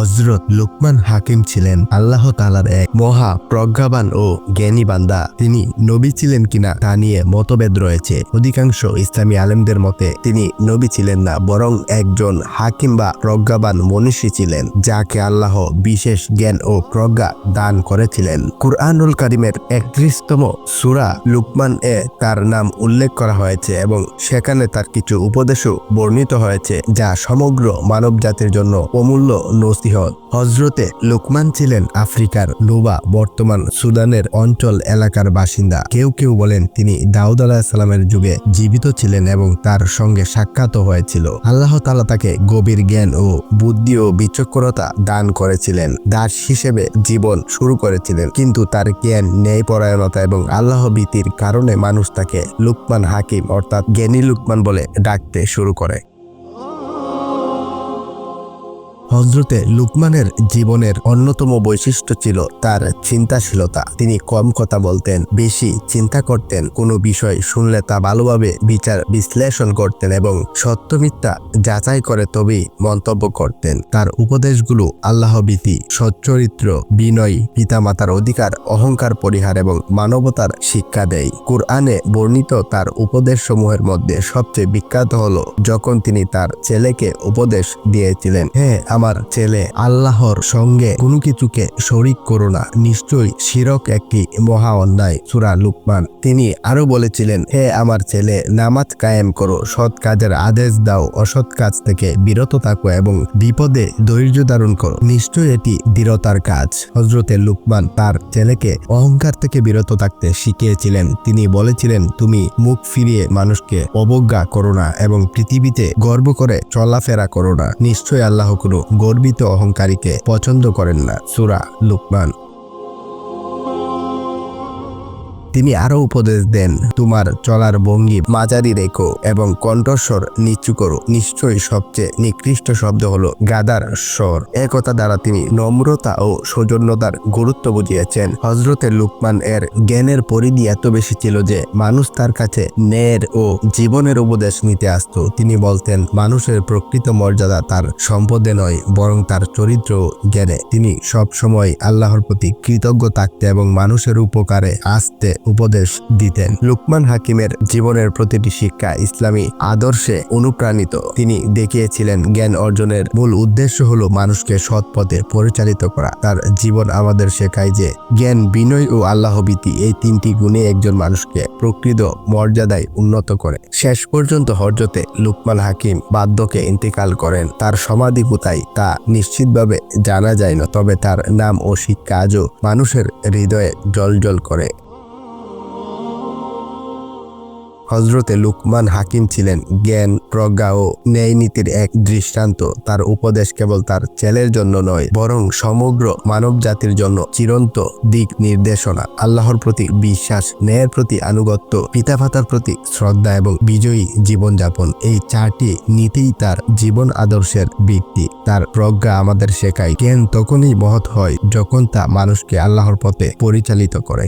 হজরত লুকমান হাকিম ছিলেন আল্লাহ তালার এক মহা প্রজ্ঞাবান ও জ্ঞানী বান্দা। তিনি নবী ছিলেন কিনা তা নিয়ে মতভেদ রয়েছে। অধিকাংশ ইসলামী আলেমদের মতে তিনি নবী ছিলেন না, বরং একজন হাকিম বা প্রজ্ঞাবান মনীষী ছিলেন, যাকে আল্লাহ বিশেষ জ্ঞান ও প্রজ্ঞা দান করেছিলেন। কুরআনুল করিমের একত্রিশতম সুরা লুকমান এ তার নাম উল্লেখ করা হয়েছে এবং সেখানে তার কিছু উপদেশও বর্ণিত হয়েছে, যা সমগ্র মানব জাতির জন্য অমূল্য নসিহত হজরতে লোকমান ছিলেন আফ্রিকার নুবা বর্তমান সুদানের অঞ্চল এলাকার বাসিন্দা। কেউ কেউ বলেন তিনি দাউদ আলাহিসাল্লামের যুগে জীবিত ছিলেন এবং তার সঙ্গে সাক্ষাৎ হয়েছিল। আল্লাহ তালা তাকে গভীর জ্ঞান ও বুদ্ধি ও বিচক্ষণতা দান করেছিলেন। দাস হিসেবে জীবন শুরু করেছিলেন। কিন্তু তার জ্ঞান ন্যায় পরায়ণতা এবং আল্লাহ ভীতির কারণে মানুষ তাকে লুকমান হাকিম অর্থাৎ জ্ঞানী লুকমান বলে ডাকতে শুরু করে। হজরতে লুকমানের জীবনের অন্যতম বৈশিষ্ট্য ছিল তার চিন্তাশীলতা। তিনি কম কথা বলতেন, বেশি চিন্তা করতেন, কোনো বিষয় শুনলে তা ভালোভাবে বিচার বিশ্লেষণ করতেন এবং সত্য মিথ্যা যাচাই করে তবেই মন্তব্য করতেন। তার উপদেশগুলো আল্লাহভীতি সচ্চরিত্র, বিনয়, পিতামাতার অধিকার, অহংকার পরিহার এবং মানবতার শিক্ষা দেয়। কুরআনে বর্ণিত তার উপদেশ সমূহের মধ্যে সবচেয়ে বিখ্যাত হল যখন তিনি তার ছেলেকে উপদেশ দিয়েছিলেন হ্যাঁ আমার ছেলে আল্লাহর সঙ্গে কোনো কিছুকে শরিক করো না। নিশ্চয়ই শিরক একটি মহা অন্যায়। সুরা লুকমান। তিনি আরও বলেছিলেন, হে আমার ছেলে, নামাজ কায়েম করো, সৎ কাজের আদেশ দাও, অসৎ কাজ থেকে বিরত থাকো এবং বিপদে ধৈর্য ধারণ করো। নিশ্চয়ই এটি দৃঢ়তার কাজ। হজরতে লুকমান তার ছেলেকে অহংকার থেকে বিরত থাকতে শিখিয়েছিলেন। তিনি বলেছিলেন, তুমি মুখ ফিরিয়ে মানুষকে অবজ্ঞা করো না এবং পৃথিবীতে গর্ব করে চলাফেরা করো না। নিশ্চয়ই আল্লাহ কোনো গর্বিত অহংকারীকে পছন্দ করেন না। সুরা লুকমান। তিনি আরও উপদেশ দেন, তোমার চলার ভঙ্গি মাঝারি রেখো এবং কণ্ঠস্বর নিচু করো। নিশ্চয়ই সবচেয়ে নিকৃষ্ট শব্দ হলো গাদার স্বর। একথা দ্বারা তিনি নম্রতা ও সৌজন্যতার গুরুত্ব বুঝিয়েছেন। হজরতে লুকমান এর জ্ঞানের পরিধি এত বেশি ছিল যে মানুষ তার কাছে ন্যায়ের ও জীবনের উপদেশ নিতে আসত। তিনি বলতেন, মানুষের প্রকৃত মর্যাদা তার সম্পদে নয়, বরং তার চরিত্র জ্ঞানে। তিনি সব সময় আল্লাহর প্রতি কৃতজ্ঞ থাকতে এবং মানুষের উপকারে আসতে উপদেশ দিতেন। লুকমান হাকিমের জীবনের প্রতিটি শিক্ষা ইসলামী আদর্শে অনুপ্রাণিত। তিনি দেখিয়েছিলেন জ্ঞান অর্জনের মূল উদ্দেশ্য হলো মানুষকে সৎ পথে পরিচালিত করা। তার জীবন আমাদের শেখায় যে জ্ঞান বিনয় ও আল্লাহভীতি এই তিনটি গুণে একজন মানুষকে প্রকৃত মর্যাদায় উন্নত করে। শেষ পর্যন্ত হরজতে লুকমান হাকিম বাদ্যকে ইন্তেকাল করেন। তার সমাধি কোথায় তা নিশ্চিতভাবে জানা যায় না, তবে তার নাম ও শিক্ষা আজও মানুষের হৃদয়ে জলজল করে। হজরতে লুকমান হাকিম ছিলেন জ্ঞান, প্রজ্ঞা ও ন্যায় নীতির এক দৃষ্টান্ত। তার উপদেশ কেবল তার ছেলের জন্য নয়, বরং সমগ্র মানব জাতির জন্য চিরন্ত দিক নির্দেশনা। আল্লাহর প্রতি বিশ্বাস, ন্যায়ের প্রতি আনুগত্য, পিতামাতার প্রতি শ্রদ্ধা এবং বিজয়ী জীবনযাপন, এই চারটি নীতিই তার জীবন আদর্শের ভিত্তি। তার প্রজ্ঞা আমাদের শেখায়, জ্ঞান তখনই মহৎ হয় যখন তা মানুষকে আল্লাহর পথে পরিচালিত করে।